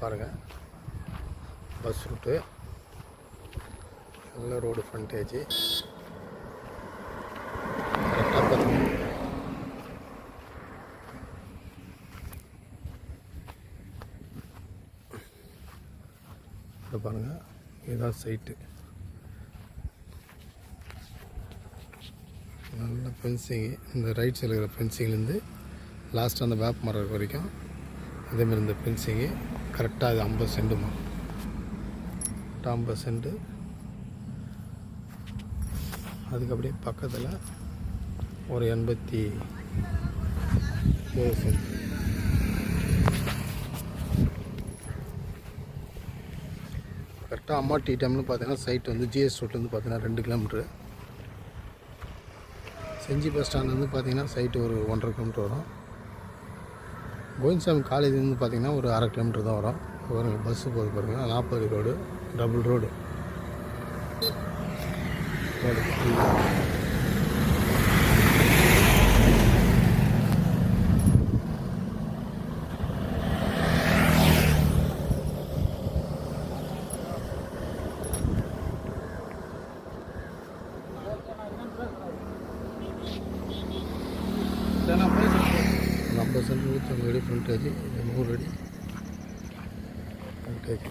பாருங்கள் bus route. நல்ல road frontage கரெக்டாக பாருங்க. இதை பாருங்கள் இதுதான் சைட்டு நல்ல ஃபென்சிங்கு இந்த ரைட் சைடில் இருக்கிற ஃபென்சிங்லேருந்து லாஸ்ட்டாக அந்த வேப்ப மரம் வரைக்கும் அதேமாதிரி இந்த ஃபென்சிங்கு கரெக்டாக அது ஐம்பது சென்ட்டுமா கரெக்டாக ஐம்பது சென்ட்டு அதுக்கு அப்படியே பக்கத்தில் ஒரு எண்பத்தி ஏழு சென்ட் கரெக்டாக அம்மா டீ டைம்னு பார்த்தீங்கன்னா சைட் வந்து ஜிஎஸ் ரோட்லேருந்து பார்த்தீங்கன்னா ரெண்டு கிலோமீட்ரு செஞ்சி பஸ் ஸ்டாண்ட்லேருந்து பார்த்தீங்கன்னா சைட்டு ஒரு ஒன்றரை கிலோமீட்டர் வரும். கோவிந்தசாமி காலேஜ் வந்து பார்த்தீங்கன்னா ஒரு அரை கிலோமீட்டர் தான் வரும். பாருங்க பஸ்ஸு போகுது பாருங்க. நாற்பது ரோடு டபுள் ரோடு ரோடு ஐம்பது சென்ட் நூற்றி ஐம்பது அடி ஃப்ரண்டேஜ் இது நூறு அடி ஃப்ரண்டேஜ்